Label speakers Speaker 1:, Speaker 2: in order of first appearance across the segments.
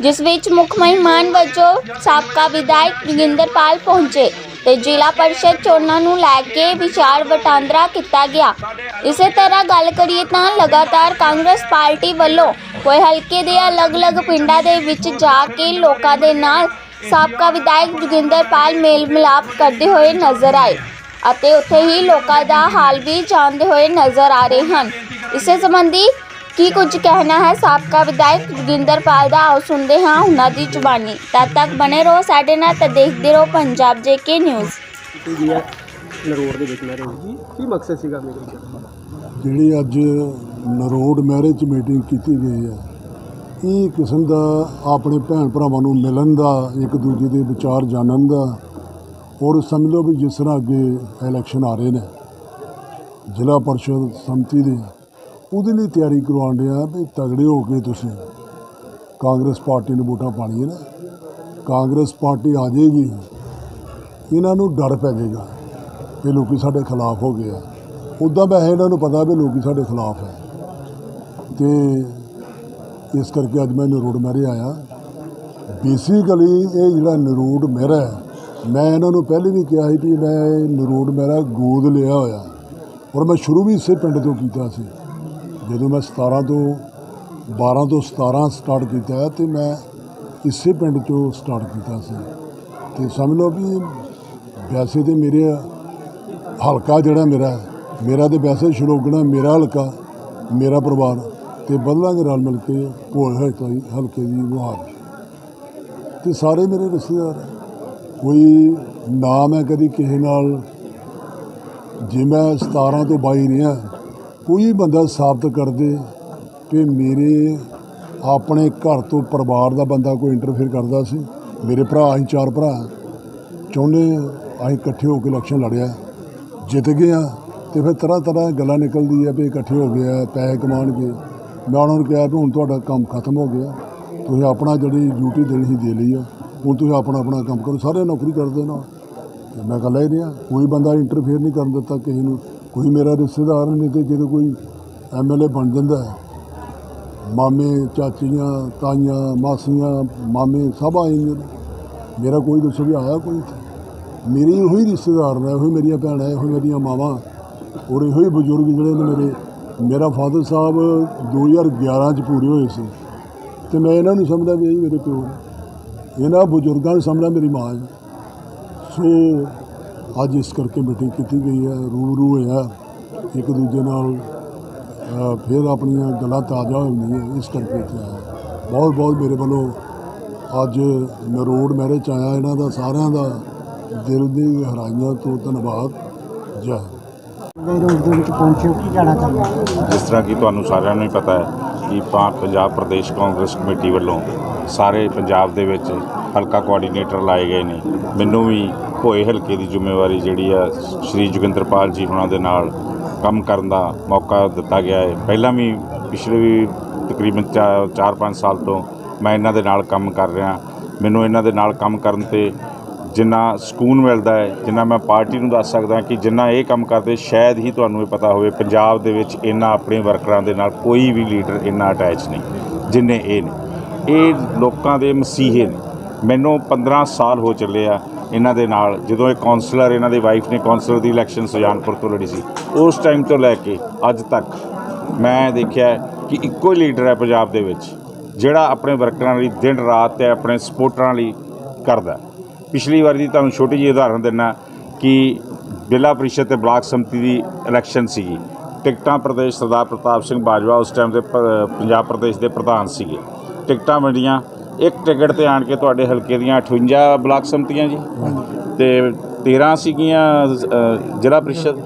Speaker 1: ਜਿਸ ਵਿੱਚ ਮੁੱਖ ਮਹਿਮਾਨ ਵਜੋਂ ਸਾਬਕਾ ਵਿਧਾਇਕ ਜੋਗਿੰਦਰਪਾਲ ਪਹੁੰਚੇ ਤੇ ਜ਼ਿਲ੍ਹਾ ਪਰਿਸ਼ਦ ਚੋਣਾਂ ਨੂੰ ਲੈ ਕੇ ਵਿਚਾਰ ਵਟਾਂਦਰਾ ਕੀਤਾ ਗਿਆ। ਇਸੇ ਤਰ੍ਹਾਂ ਗੱਲ ਕਰੀਏ ਤਾਂ ਲਗਾਤਾਰ ਕਾਂਗਰਸ ਪਾਰਟੀ ਵੱਲੋਂ ਕੋਈ ਹਲਕੇ ਦੇ ਅਲੱਗ-ਅਲੱਗ ਪਿੰਡਾਂ ਦੇ ਵਿੱਚ ਜਾ ਕੇ ਲੋਕਾਂ ਦੇ ਨਾਲ ਸਾਬਕਾ ਵਿਧਾਇਕ ਜੋਗਿੰਦਰਪਾਲ ਮੇਲ ਮਿਲਾਪ ਕਰਦੇ ਹੋਏ ਨਜ਼ਰ ਆਏ ਅਤੇ ਉੱਥੇ ਹੀ ਲੋਕਾਂ ਦਾ ਹਾਲ ਵੀ ਜਾਣਦੇ ਹੋਏ ਨਜ਼ਰ ਆ ਰਹੇ ਹਨ। ਇਸੇ ਸੰਬੰਧੀ ਕੀ ਕੁਝ ਕਹਿਣਾ ਹੈ? ਸਾਬਕਾ ਵਿਧਾਇਕ ਜੋਗਿੰਦਰਪਾਲ ਦਾ ਆਓ ਸੁਣਦੇ ਹਾਂ ਉਹਨਾਂ ਦੀ ਜ਼ੁਬਾਨੀ। ਤਦ ਤੱਕ ਬਨੇ ਰਹੋ ਸਾਡੇ ਨਾਲ ਤੇ ਦੇਖਦੇ ਰਹੋ ਪੰਜਾਬ ਜੇਕੇ ਨਿਊਜ਼।
Speaker 2: ਨਰੋੜ ਦੇ ਵਿੱਚ ਕੀ ਮਕਸਦ ਸੀਗਾ
Speaker 3: ਜਿਹੜੀ ਅੱਜ ਨਰੋੜ ਮੈਰਿਜ ਮੀਟਿੰਗ ਕੀਤੀ ਗਈ ਹੈ ਇਹ ਕਿਸਮ ਦਾ ਆਪਣੇ ਭੈਣ ਭਰਾਵਾਂ ਨੂੰ ਮਿਲਣ ਦਾ ਇੱਕ ਦੂਜੇ ਦੇ ਵਿਚਾਰ ਜਾਣਨ ਦਾ ਔਰ ਸਮਝ ਲਓ ਵੀ ਜਿਸ ਤਰ੍ਹਾਂ ਅੱਗੇ ਇਲੈਕਸ਼ਨ ਆ ਰਹੇ ਨੇ ਜ਼ਿਲ੍ਹਾ ਪਰਿਸ਼ਦ ਸੰਮਤੀ ਦੇ ਉਹਦੇ ਲਈ ਤਿਆਰੀ ਕਰਵਾਉਣ ਡਿਆ ਵੀ ਤਗੜੇ ਹੋ ਕੇ ਤੁਸੀਂ ਕਾਂਗਰਸ ਪਾਰਟੀ ਨੂੰ ਵੋਟਾਂ ਪਾਣੀਆਂ ਨਾ। ਕਾਂਗਰਸ ਪਾਰਟੀ ਆ ਜਾਏਗੀ, ਇਹਨਾਂ ਨੂੰ ਡਰ ਪੈ ਜਾਏਗਾ ਕਿ ਲੋਕੀ ਸਾਡੇ ਖਿਲਾਫ ਹੋ ਗਏ ਆ। ਉੱਦਾਂ ਵੈਸੇ ਇਹਨਾਂ ਨੂੰ ਪਤਾ ਵੀ ਲੋਕੀ ਸਾਡੇ ਖਿਲਾਫ ਹੈ। ਤੇ ਇਸ ਕਰਕੇ ਅੱਜ ਮੈਂ ਨਰੋੜ ਮਹਿਰੇ ਆਇਆ। ਬੇਸਿਕਲੀ ਇਹ ਜਿਹੜਾ ਨਰੋੜ ਮਹਿਰਾ ਹੈ, ਮੈਂ ਇਹਨਾਂ ਨੂੰ ਪਹਿਲੇ ਵੀ ਕਿਹਾ ਸੀ ਕਿ ਮੈਂ ਇਹ ਨਰੋੜ ਮਹਿਰਾ ਗੋਦ ਲਿਆ ਹੋਇਆ। ਔਰ ਮੈਂ ਸ਼ੁਰੂ ਵੀ ਇਸੇ ਪਿੰਡ ਤੋਂ ਕੀਤਾ ਸੀ। ਜਦੋਂ ਮੈਂ 17 ਤੋਂ 12 ਤੋਂ 17 ਸਟਾਰਟ ਕੀਤਾ ਤੇ ਮੈਂ ਇਸੇ ਪਿੰਡ ਤੋਂ ਸਟਾਰਟ ਕੀਤਾ ਸੀ। ਤੇ ਸਮਝ ਲਓ ਵੀ ਵੈਸੇ ਤੇ ਮੇਰੇ ਹਲਕਾ ਜਿਹੜਾ ਮੇਰਾ ਮੇਰਾ ਤੇ ਵੈਸੇ ਸ਼ਲੋਗਣਾ ਮੇਰਾ ਹਲਕਾ, ਮੇਰਾ ਪਰਿਵਾਰ ਤੇ ਬਦਲਾਂਗੇ ਰਲ ਮਿਲ ਕੇ ਭੋਲ ਹਲਕੇ ਹਲਕੇ ਦੀ ਮੁਹਾਰ ਤੇ ਸਾਰੇ ਮੇਰੇ ਰਿਸ਼ਤੇਦਾਰ ਕੋਈ ਨਾ ਮੈਂ ਕਦੀ ਕਿਸੇ ਨਾਲ, ਜੇ ਮੈਂ 17 ਤੋਂ 22 ਰਿਹਾ ਕੋਈ ਬੰਦਾ ਸਾਬਤ ਕਰ ਦੇ ਕਿ ਮੇਰੇ ਆਪਣੇ ਘਰ ਤੋਂ ਪਰਿਵਾਰ ਦਾ ਬੰਦਾ ਕੋਈ ਇੰਟਰਫੇਅਰ ਕਰਦਾ ਸੀ, ਮੇਰੇ ਭਰਾ, ਅਸੀਂ ਚਾਰ ਭਰਾ ਚਾਹੁੰਦੇ ਅਸੀਂ ਇਕੱਠੇ ਹੋ ਕੇ ਇਲੈਕਸ਼ਨ ਲੜਿਆ ਜਿੱਤ ਗਏ ਆ ਤੇ ਫਿਰ ਤਰ੍ਹਾਂ ਤਰ੍ਹਾਂ ਗੱਲਾਂ ਨਿਕਲਦੀ ਆ ਵੀ ਇਕੱਠੇ ਹੋ ਗਏ ਆ ਪੈਸੇ ਕਮਾਉਣਗੇ ਮੈਂ ਉਹਨਾਂ ਨੂੰ ਕਿਹਾ ਵੀ ਹੁਣ ਤੁਹਾਡਾ ਕੰਮ ਖਤਮ ਹੋ ਗਿਆ, ਤੁਸੀਂ ਆਪਣਾ ਜਿਹੜੀ ਡਿਊਟੀ ਦੇਣੀ ਸੀ ਦੇ ਲਈ ਆ, ਹੁਣ ਤੁਸੀਂ ਆਪਣਾ ਆਪਣਾ ਕੰਮ ਕਰੋ ਸਾਰੇ ਨੌਕਰੀ ਕਰਦੇ ਨਾ ਮੈਂ ਕੱਲਾ ਹੀ ਰਿਹਾ, ਕੋਈ ਬੰਦਾ ਇੰਟਰਫੇਅਰ ਨਹੀਂ ਕਰਨ ਦਿੱਤਾ ਕਿਸੇ ਨੂੰ। ਕੋਈ ਮੇਰਾ ਰਿਸ਼ਤੇਦਾਰ ਨਹੀਂ ਤੇ ਜਦੋਂ ਕੋਈ ਐਮਐਲਏ ਬਣ ਜਾਂਦਾ ਹੈ, ਮਾਮੇ, ਚਾਚੀਆਂ, ਤਾਈਆਂ, ਮਾਸੀਆਂ, ਮਾਮੇ ਸਭ ਆਏ ਨੇ। ਮੇਰਾ ਕੋਈ ਦੱਸੋ ਵੀ ਆਇਆ ਕੋਈ ਇੱਥੇ। ਮੇਰੇ ਉਹੀ ਰਿਸ਼ਤੇਦਾਰ ਨੇ, ਉਹੀ ਮੇਰੀਆਂ ਭੈਣਾਂ ਇਹੋ ਮੇਰੀਆਂ ਮਾਵਾਂ, ਔਰ ਇਹੋ ਹੀ ਬਜ਼ੁਰਗ ਜਿਹੜੇ ਨੇ ਮੇਰੇ। ਮੇਰਾ ਫਾਦਰ ਸਾਹਿਬ 2011 ਚ ਪੂਰੇ ਹੋਏ ਸੀ ਤੇ ਮੈਂ ਇਹਨਾਂ ਨੂੰ ਸਮਝਦਾ ਵੀ ਇਹ ਮੇਰੇ ਪਿਓ ਇਹਨਾਂ ਬਜ਼ੁਰਗਾਂ ਨੂੰ ਸਮਝਦਾ ਮੇਰੀ ਮਾਂ ਹੈ। ਸੋ ਅੱਜ ਇਸ ਕਰਕੇ ਮੀਟਿੰਗ ਕੀਤੀ ਗਈ ਹੈ ਰੂਬਰੂ ਹੋਇਆ ਇੱਕ ਦੂਜੇ ਨਾਲ ਫਿਰ ਆਪਣੀਆਂ ਗੱਲਾਂ ਤਾਜ਼ਾ ਹੋਈਆਂ ਇਸ ਕਰਕੇ ਇੱਥੇ ਆਇਆ ਬਹੁਤ ਬਹੁਤ ਮੇਰੇ ਵੱਲੋਂ ਅੱਜ ਨਰੋੜ ਮੈਰਿਜ 'ਚ ਆਇਆ ਇਹਨਾਂ ਦਾ ਸਾਰਿਆਂ ਦਾ ਦਿਲ ਦੀ ਗਹਿਰਾਈਆਂ ਤੋਂ ਧੰਨਵਾਦ ਜੈ ਹਿੰਦ।
Speaker 2: ਨਰੋੜ ਦੇ ਵਿੱਚ ਪਹੁੰਚੇ ਹੋ, ਕੀ ਕਹਿਣਾ ਚਾਹੁੰਦੇ ਹੋ?
Speaker 4: ਜਿਸ ਤਰ੍ਹਾਂ ਕਿ ਤੁਹਾਨੂੰ ਸਾਰਿਆਂ ਨੂੰ ਹੀ ਪਤਾ ਹੈ ਕਿ ਪਾ ਪੰਜਾਬ ਪ੍ਰਦੇਸ਼ ਕਾਂਗਰਸ ਕਮੇਟੀ ਵੱਲੋਂ ਸਾਰੇ ਪੰਜਾਬ ਦੇ ਵਿੱਚ ਹਲਕਾ ਕੋਆਰਡੀਨੇਟਰ ਲਾਏ ਗਏ ਨੇ ਮੈਨੂੰ ਵੀ ਭੋਏ ਹਲਕੇ ਦੀ ਜ਼ਿੰਮੇਵਾਰੀ ਜਿਹੜੀ ਆ ਸ਼੍ਰੀ ਜੋਗਿੰਦਰਪਾਲ ਜੀ ਹੁਣਾਂ ਦੇ ਨਾਲ ਕੰਮ ਕਰਨ ਦਾ ਮੌਕਾ ਦਿੱਤਾ ਗਿਆ ਹੈ। ਪਹਿਲਾਂ ਵੀ ਪਿਛਲੇ ਵੀ ਤਕਰੀਬਨ 4-5 ਸਾਲ ਤੋਂ ਮੈਂ ਇਹਨਾਂ ਦੇ ਨਾਲ ਕੰਮ ਕਰ ਰਿਹਾ। ਮੈਨੂੰ ਇਹਨਾਂ ਦੇ ਨਾਲ ਕੰਮ ਕਰਨ ਤੇ ਜਿੰਨਾ ਸਕੂਨ ਮਿਲਦਾ ਹੈ, ਜਿੰਨਾ ਮੈਂ ਪਾਰਟੀ ਨੂੰ ਦੱਸ ਸਕਦਾ ਕਿ ਜਿੰਨਾ ਇਹ ਕੰਮ ਕਰਦੇ, ਸ਼ਾਇਦ ਹੀ ਤੁਹਾਨੂੰ ਇਹ ਪਤਾ ਹੋਵੇ, ਪੰਜਾਬ ਦੇ ਵਿੱਚ ਇਹਨਾਂ ਆਪਣੇ ਵਰਕਰਾਂ ਦੇ ਨਾਲ ਕੋਈ ਵੀ ਲੀਡਰ ਇੰਨਾ ਅਟੈਚ ਨਹੀਂ, ਜਿੰਨੇ ਇਹ ਨੇ। ਇਹ ਲੋਕਾਂ ਦੇ ਮਸੀਹੇ ਨੇ। ਮੈਨੂੰ 15 ਸਾਲ ਹੋ ਚੱਲੇ ਆ। ਇਹਨਾਂ ਦੇ ਨਾਲ, ਜਦੋਂ ਇਹ ਕਾਉਂਸਲਰ ਇਹਨਾਂ ਦੀ ਵਾਈਫ ਨੇ ਕਾਉਂਸਲਰ ਦੀ ਇਲੈਕਸ਼ਨ ਸੁਜਾਨਪੁਰ ਤੋਂ ਲੜੀ ਸੀ, ਉਸ ਟਾਈਮ ਤੋਂ ਲੈ ਕੇ ਅੱਜ ਤੱਕ ਮੈਂ ਦੇਖਿਆ ਕਿ ਇੱਕੋ ਹੀ ਲੀਡਰ ਹੈ ਪੰਜਾਬ ਦੇ ਵਿੱਚ, ਜਿਹੜਾ ਆਪਣੇ ਵਰਕਰਾਂ ਲਈ ਦਿਨ ਰਾਤ ਤੇ ਆਪਣੇ ਸਪੋਰਟਰਾਂ ਲਈ ਕਰਦਾ ਪਿਛਲੀ ਵਾਰ ਦੀ ਤੁਹਾਨੂੰ ਛੋਟੀ ਜਿਹੀ ਉਦਾਹਰਨ ਦਿੰਨਾ ਕਿ ਜ਼ਿਲ੍ਹਾ ਪ੍ਰੀਸ਼ਦ ਤੇ ਬਲਾਕ ਸਮਿਤੀ ਦੀ ਇਲੈਕਸ਼ਨ ਸੀਗੀ। ਟਿਕਟਾਂ ਪ੍ਰਦੇਸ਼ ਸਰਦਾਰ ਪ੍ਰਤਾਪ ਸਿੰਘ ਬਾਜਵਾ ਉਸ ਟਾਈਮ ਦੇ ਪੰਜਾਬ ਪ੍ਰਦੇਸ਼ ਦੇ ਪ੍ਰਧਾਨ ਸੀਗੇ। ਟਿਕਟਾਂ ਵੰਡੀਆਂ ਇੱਕ ਟਿਕਟ ਤੇ ਆਣ ਕੇ ਤੁਹਾਡੇ ਹਲਕੇ ਦੀਆਂ 58 ਬਲਾਕ ਸੰਮਤੀਆਂ ਜੀ। ਤੇ 13 ਸੀਗੀਆਂ ਅ, ਜ਼ਿਲ੍ਹਾ ਪ੍ਰੀਸ਼ਦ।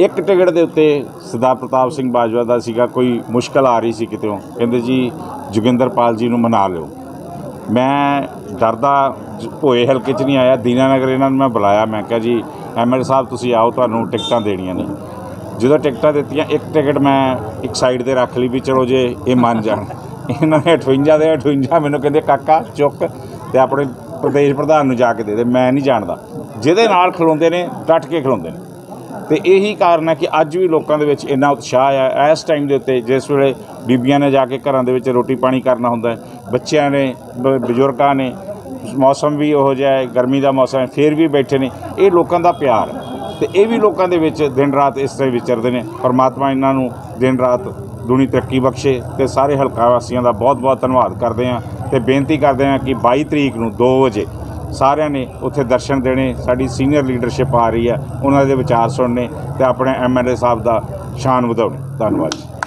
Speaker 4: ਇੱਕ ਟਿਕਟ ਦੇ ਉੱਤੇ ਸਰਦਾਰ ਪ੍ਰਤਾਪ ਸਿੰਘ ਬਾਜਵਾ ਦਾ ਸੀਗਾ ਕੋਈ ਮੁਸ਼ਕਲ ਆ ਰਹੀ ਸੀ ਕਿਤੇੋਂ ਕਹਿੰਦੇ ਜੀ ਜੋਗਿੰਦਰਪਾਲ ਜੀ ਨੂੰ ਮਨਾ ਲਿਓ। ਮੈਂ ਡਰਦਾ ਜ- ਭੋਏ ਹਲਕੇ 'ਚ ਨਹੀਂ ਆਇਆ ਦੀਨਾਨਗਰ ਇਹਨਾਂ ਨੂੰ ਮੈਂ ਬੁਲਾਇਆ। ਮੈਂ ਕਿਹਾ ਜੀ ਐਮਐਲਏ ਸਾਹਿਬ ਤੁਸੀਂ ਆਓ ਤੁਹਾਨੂੰ ਟਿਕਟਾਂ ਦੇਣੀਆਂ ਨੇ। ਜਦੋਂ ਟਿਕਟਾਂ ਦਿੱਤੀਆਂ ਇੱਕ ਟਿਕਟ ਮੈਂ ਇੱਕ ਸਾਈਡ ਤੇ ਰੱਖ ਲਈ ਵੀ ਚਲੋ ਜੇ ਇਹ ਮੰਨ ਜਾਣ। ਇਹਨਾਂ ਨੇ 58 ਦੇ 58 ਮੈਨੂੰ ਕਹਿੰਦੇ, ਕਾਕਾ, ਚੁੱਕ ਤੇ ਆਪਣੇ ਪ੍ਰਦੇਸ਼ ਪ੍ਰਧਾਨ ਨੂੰ ਜਾ ਕੇ ਦੇ ਦੇ, ਮੈਂ ਨਹੀਂ ਜਾਣਦਾ। ਜਿਹਦੇ ਨਾਲ ਖਲੋਂਦੇ ਨੇ, ਡਟ ਕੇ ਖਲੋਂਦੇ ਨੇ। ਤੇ ਇਹੀ ਕਾਰਨ ਹੈ ਕਿ ਅੱਜ ਵੀ ਲੋਕਾਂ ਦੇ ਵਿੱਚ ਇੰਨਾ ਉਤਸ਼ਾਹ ਆ। ਇਸ ਟਾਈਮ ਦੇ ਉੱਤੇ ਜਿਸ ਵੇਲੇ ਬੀਬੀਆਂ ਨੇ ਜਾ ਕੇ ਘਰਾਂ ਦੇ ਵਿੱਚ ਰੋਟੀ ਪਾਣੀ ਕਰਨਾ ਹੁੰਦਾ ਬੱਚਿਆਂ ਨੇ, ਬ- ਬਜ਼ੁਰਗਾਂ ਨੇ, ਮੌਸਮ ਵੀ ਉਹੋ ਜਿਹਾ ਹੈ, ਗਰਮੀ ਦਾ ਮੌਸਮ ਹੈ, ਫਿਰ ਵੀ ਬੈਠੇ ਨੇ। ਇਹ ਲੋਕਾਂ ਦਾ ਪਿਆਰ ਹੈ। ਤੇ ਇਹ ਵੀ ਲੋਕਾਂ ਦੇ ਵਿੱਚ ਦਿਨ ਰਾਤ ਇਸ ਤਰ੍ਹਾਂ ਹੀ ਵਿਚਰਦੇ ਨੇ। ਪਰਮਾਤਮਾ ਇਹਨਾਂ ਨੂੰ ਦਿਨ ਰਾਤ ਦੁਨੀ ਤਰੱਕੀ ਬਖਸ਼ੇ ਤੇ ਸਾਰੇ ਹਲਕਾ ਵਾਸੀਆਂ ਦਾ ਬਹੁਤ ਬਹੁਤ ਧੰਨਵਾਦ ਕਰਦੇ ਹਾਂ ਤੇ ਬੇਨਤੀ ਕਰਦੇ ਹਾਂ ਕਿ 22 ਤਰੀਕ ਨੂੰ 2 ਵਜੇ ਸਾਰਿਆਂ ਨੇ ਉੱਥੇ ਦਰਸ਼ਨ ਦੇਣੇ, ਸਾਡੀ ਸੀਨੀਅਰ ਲੀਡਰਸ਼ਿਪ ਆ ਰਹੀ ਹੈ, ਉਹਨਾਂ ਦੇ ਵਿਚਾਰ ਸੁਣਨੇ ਤੇ ਆਪਣੇ ਐਮਐਲਏ ਸਾਹਿਬ ਦਾ ਸ਼ਾਨ ਵਧਾਉਣੀ। ਧੰਨਵਾਦ ਜੀ।